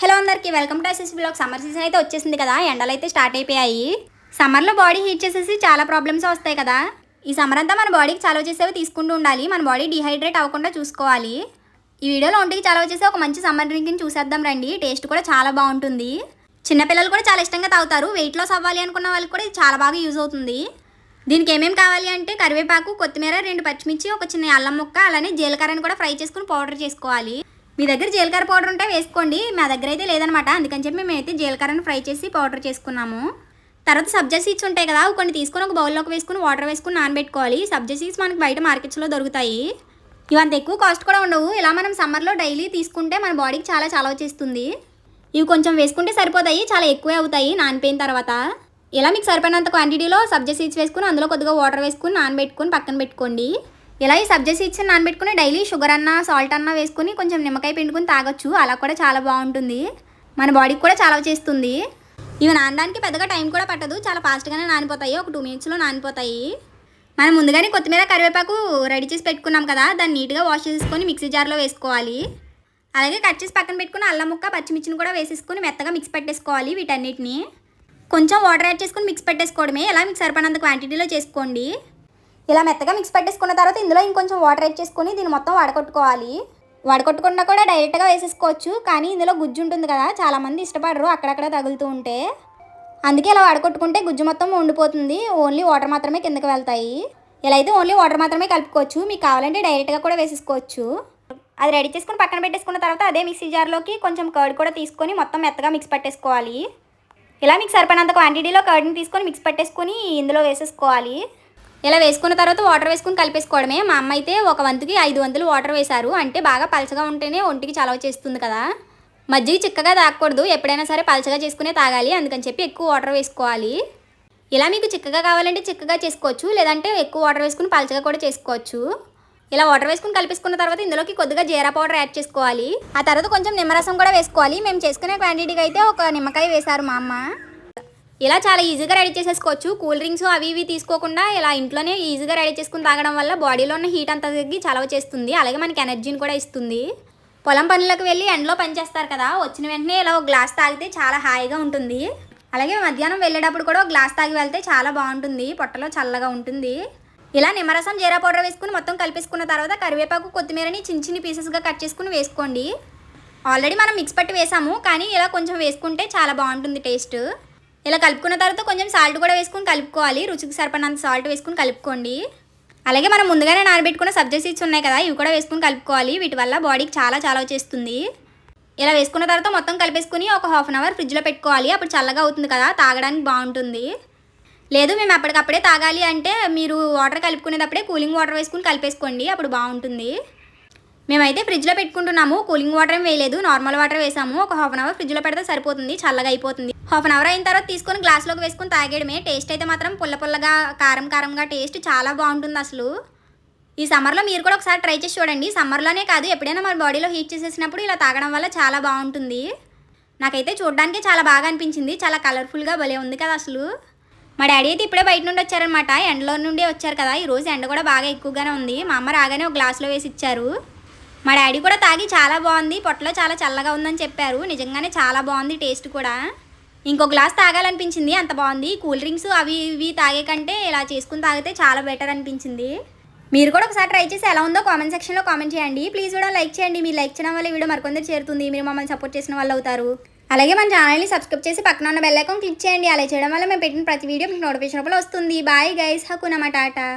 Hello అందరికీ welcome to S S blog summer season అయితే వచ్చేసింది కదా ఎండలు అయితే స్టార్ట్ అయిపోయాయి. సమ్మర్లో బాడీ హీట్ చేసేసి చాలా ప్రాబ్లమ్స్ వస్తాయి కదా. ఈ సమ్మర్ అంతా మన బాడీకి చాలా చేసేవి తీసుకుంటూ ఉండాలి. మన బాడీ డిహైడ్రేట్ అవ్వకుండా చూసుకోవాలి. ఈ వీడియోలో ఒంటికి చాలా చేసే ఒక మంచి సమ్మర్ డ్రింక్ని చూసేద్దాం రండి. టేస్ట్ కూడా చాలా బాగుంటుంది. చిన్నపిల్లలు కూడా చాలా ఇష్టంగా తాగుతారు. వెయిట్ లాస్ అవ్వాలి అనుకున్న వాళ్ళకి కూడా ఇది చాలా బాగా యూజ్ అవుతుంది. దీనికి ఏమేమి కావాలి అంటే కరివేపాకు కొత్తిమీర రెండు పచ్చిమిర్చి ఒక చిన్న అల్లం ముక్క అలానే జీలకర్రని కూడా ఫ్రై చేసుకుని పౌడర్ చేసుకోవాలి. మీ దగ్గర జీలకర్ర పౌడర్ ఉంటే వేసుకోండి. మా దగ్గర అయితే లేదనమాట. అందుకని చెప్పి మేమైతే జీలకర్రను ఫ్రై చేసి పౌడర్ చేసుకున్నాము. తర్వాత సబ్జా సీడ్స్ ఉంటాయి కదా అవి కొన్ని తీసుకొని ఒక బౌల్లోకి వేసుకుని వాటర్ వేసుకుని నానబెట్టుకోవాలి. సబ్జా సీడ్స్ మనకి బయట మార్కెట్స్లో దొరుకుతాయి. ఇవి అంత ఎక్కువ కాస్ట్ కూడా ఉండవు. ఇలా మనం సమ్మర్లో డైలీ తీసుకుంటే మన బాడీకి చాలా చాలా వచ్చేస్తుంది ఇవి కొంచెం వేసుకుంటే సరిపోతాయి చాలా ఎక్కువే అవుతాయి నానిపోయిన తర్వాత. ఇలా మీకు సరిపోయినంత క్వాంటిటీలో సబ్జా సీడ్స్ వేసుకుని అందులో కొద్దిగా వాటర్ వేసుకుని నానబెట్టుకుని పక్కన పెట్టుకోండి. ఇలా ఈ సబ్జా సీడ్స్ నానబెట్టుకుని డైలీ షుగర్ అన్న సాల్ట్ అన్న వేసుకుని కొంచెం నిమ్మకాయ పిండుకుని తాగొచ్చు. అలా కూడా చాలా బాగుంటుంది. మన బాడీకి కూడా చాలా చేస్తుంది. ఇవి నానడానికి పెద్దగా టైం కూడా పట్టదు. చాలా ఫాస్ట్గానే నానిపోతాయి. ఒక టూ మినిట్స్లో నానిపోతాయి. మనం ముందుగానే కొత్తిమీర కరివేపాకు రెడీ చేసి పెట్టుకున్నాం కదా దాన్ని నీట్గా వాష్ చేసుకొని మిక్సీ జార్లో వేసుకోవాలి. అలాగే కట్ చేసి పక్కన పెట్టుకుని అల్లం ముక్క పచ్చిమిర్చిని కూడా వేసేసుకుని మెత్తగా మిక్స్ పెట్టేసుకోవాలి వీటన్నిటిని. కొంచెం వాటర్ యాడ్ చేసుకుని మిక్స్ పెట్టేసుకోవడమే. ఇలా మీకు సరిపడినంత క్వాంటిటీలో చేసుకోండి. ఇలా మెత్తగా మిక్స్ పెట్టేసుకున్న తర్వాత ఇందులో ఇంకొంచెం వాటర్ యాడ్ చేసుకుని దీన్ని మొత్తం వడకొట్టుకోవాలి. వడకొట్టుకున్నా కూడా డైరెక్ట్గా వేసేసుకోవచ్చు కానీ ఇందులో గుజ్జు ఉంటుంది కదా చాలామంది ఇష్టపడరు అక్కడక్కడ తగులుతూ ఉంటే. అందుకే ఇలా వడకొట్టుకుంటే గుజ్జు మొత్తం ఉండిపోతుంది ఓన్లీ వాటర్ మాత్రమే కిందకి వెళ్తాయి. ఇలా అయితే ఓన్లీ వాటర్ మాత్రమే కలుపుకోవచ్చు మీకు కావాలంటే డైరెక్ట్గా కూడా వేసేసుకోవచ్చు. అది రెడీ చేసుకుని పక్కన పెట్టేసుకున్న తర్వాత అదే మిక్సీ జార్లోకి కొంచెం కర్డ్ కూడా తీసుకొని మొత్తం మెత్తగా మిక్స్ పెట్టేసుకోవాలి. ఇలా మీకు సరిపడినంత క్వాంటిటీలో కర్డ్ని తీసుకొని మిక్స్ పెట్టేసుకొని ఇందులో వేసేసుకోవాలి. ఇలా వేసుకున్న తర్వాత వాటర్ వేసుకుని కలిపేసుకోవడమే. మా అమ్మ అయితే ఒక వంతుకి ఐదు వంతులు వాటర్ వేశారు. అంటే బాగా పలచగా ఉంటేనే ఒంటికి చలవ చేస్తుంది కదా. మజ్జిగ చిక్కగా తాగకూడదు. ఎప్పుడైనా సరే పలచగా చేసుకునే తాగాలి. అందుకని చెప్పి ఎక్కువ వాటర్ వేసుకోవాలి. ఇలా మీకు చిక్కగా కావాలంటే చిక్కగా చేసుకోవచ్చు. లేదంటే ఎక్కువ వాటర్ వేసుకుని పలచగా కూడా చేసుకోవచ్చు. ఇలా వాటర్ వేసుకుని కలిపేసుకున్న తర్వాత ఇందులోకి కొద్దిగా జీరా పౌడర్ యాడ్ చేసుకోవాలి. ఆ తర్వాత కొంచెం నిమ్మరసం కూడా వేసుకోవాలి. మేము చేసుకునే క్వాంటిటీకి అయితే ఒక నిమ్మకాయ వేశారు మా అమ్మ. ఇలా చాలా ఈజీగా రెడీ చేసేసుకోవచ్చు. కూల్ డ్రింక్స్ అవి ఇవి తీసుకోకుండా ఇలా ఇంట్లోనే ఈజీగా రెడీ చేసుకుని తాగడం వల్ల బాడీలో ఉన్న హీట్ అంతా తగ్గి చలవ చేస్తుంది. అలాగే మనకి ఎనర్జీని కూడా ఇస్తుంది. పొలం పనులకు వెళ్ళి ఎండలో పనిచేస్తారు కదా. వచ్చిన వెంటనే ఇలా ఒక గ్లాస్ తాగితే చాలా హాయిగా ఉంటుంది. అలాగే మధ్యాహ్నం వెళ్ళేటప్పుడు కూడా ఒక గ్లాస్ తాగి వెళ్తే చాలా బాగుంటుంది. పొట్టలో చల్లగా ఉంటుంది. ఇలా నిమ్మరసం జీరా పౌడర్ వేసుకుని మొత్తం కలిపేసుకున్న తర్వాత కరివేపాకు కొత్తిమీరని చిన్న చిన్న పీసెస్గా కట్ చేసుకుని వేసుకోండి. ఆల్రెడీ మనం మిక్స్ పట్టి వేసాము. కానీ ఇలా కొంచెం వేసుకుంటే చాలా బాగుంటుంది టేస్ట్ ఇలా కలుపుకున్న తర్వాత కొంచెం సాల్ట్ కూడా వేసుకొని కలుపుకోవాలి. రుచికి సరిపడినంత సాల్ట్ వేసుకొని కలుపుకోండి. అలాగే మనం ముందుగానే నానబెట్టుకున్న సబ్జెక్ట్ సీడ్స్ ఉన్నాయి కదా ఇవి కూడా వేసుకుని కలుపుకోవాలి. వీటి వల్ల బాడీకి చాలా చాలా చేస్తుంది ఇలా వేసుకున్న తర్వాత మొత్తం కలిపేసుకుని ఒక హాఫ్ అన్ అవర్ ఫ్రిడ్జ్లో పెట్టుకోవాలి. అప్పుడు చల్లగా అవుతుంది కదా తాగడానికి బాగుంటుంది. లేదు మేము అప్పటికప్పుడే తాగాలి అంటే మీరు వాటర్ కలుపుకునేటప్పుడే కూలింగ్ వాటర్ వేసుకుని కలిపేసుకోండి అప్పుడు బాగుంటుంది. మేమైతే ఫ్రిడ్జ్లో పెట్టుకుంటున్నాము కూలింగ్ వాటర్ ఏం వేయలేదు. నార్మల్ వాటర్ వేసాము ఒక హాఫ్ అన్ అవర్ ఫ్రిడ్జ్లో పెడితే సరిపోతుంది చల్లగా అయిపోతుంది. హాఫ్ అన్ అవర్ అయిన తర్వాత తీసుకొని గ్లాస్లోకి వేసుకొని తాగేయడమే. టేస్ట్ అయితే మాత్రం పుల్ల పుల్లగా కారం కారంగా టేస్ట్ చాలా బాగుంటుంది అసలు. ఈ సమ్మర్లో మీరు కూడా ఒకసారి ట్రై చేసి చూడండి. సమ్మర్లోనే కాదు ఎప్పుడైనా మన బాడీలో హీట్ చేసేసినప్పుడు ఇలా తాగడం వల్ల చాలా బాగుంటుంది. నాకైతే చూడడానికి చాలా బాగా అనిపించింది. చాలా కలర్ఫుల్గా భలే ఉంది కదా అసలు. మా డాడీ అయితే ఇప్పుడే బయట నుండి వచ్చారనమాట ఎండలో నుండి వచ్చారు కదా. ఈరోజు ఎండ కూడా బాగా ఎక్కువగానే ఉంది. మా అమ్మ రాగానే ఒక గ్లాస్లో వేసి ఇచ్చారు. మా డాడీ కూడా తాగి చాలా బాగుంది. పొట్టలో చాలా చల్లగా ఉందని చెప్పారు. నిజంగానే చాలా బాగుంది టేస్ట్ కూడా. ఇంకో గ్లాస్ తాగాలనిపించింది అంత బాగుంది. కూల్ డ్రింక్స్ అవి ఇవి తాగే కంటే ఇలా చేసుకుని తాగితే చాలా బెటర్ అనిపించింది. మీరు కూడా ఒకసారి ట్రై చేసి ఎలా ఉందో కామెంట్ సెక్షన్లో కామెంట్ చేయండి. ప్లీజ్ కూడా లైక్ చేయండి. మీరు లైక్ చేయడం వల్ల వీడియో మరికొందరు చేరుతుంది. మీరు మమ్మల్ని సపోర్ట్ చేసిన వాళ్ళు అవుతారు. అలాగే మన ఛానల్ని సబ్స్క్రైబ్ చేసి పక్కన ఉన్న బెల్ ఐకాన్ క్లిక్ చేయండి. అలా చేయడం వల్ల మేము పెట్టిన ప్రతి వీడియో మీకు నోటిఫికేషన్ వస్తుంది. Bye guys. హకునమా టాటా.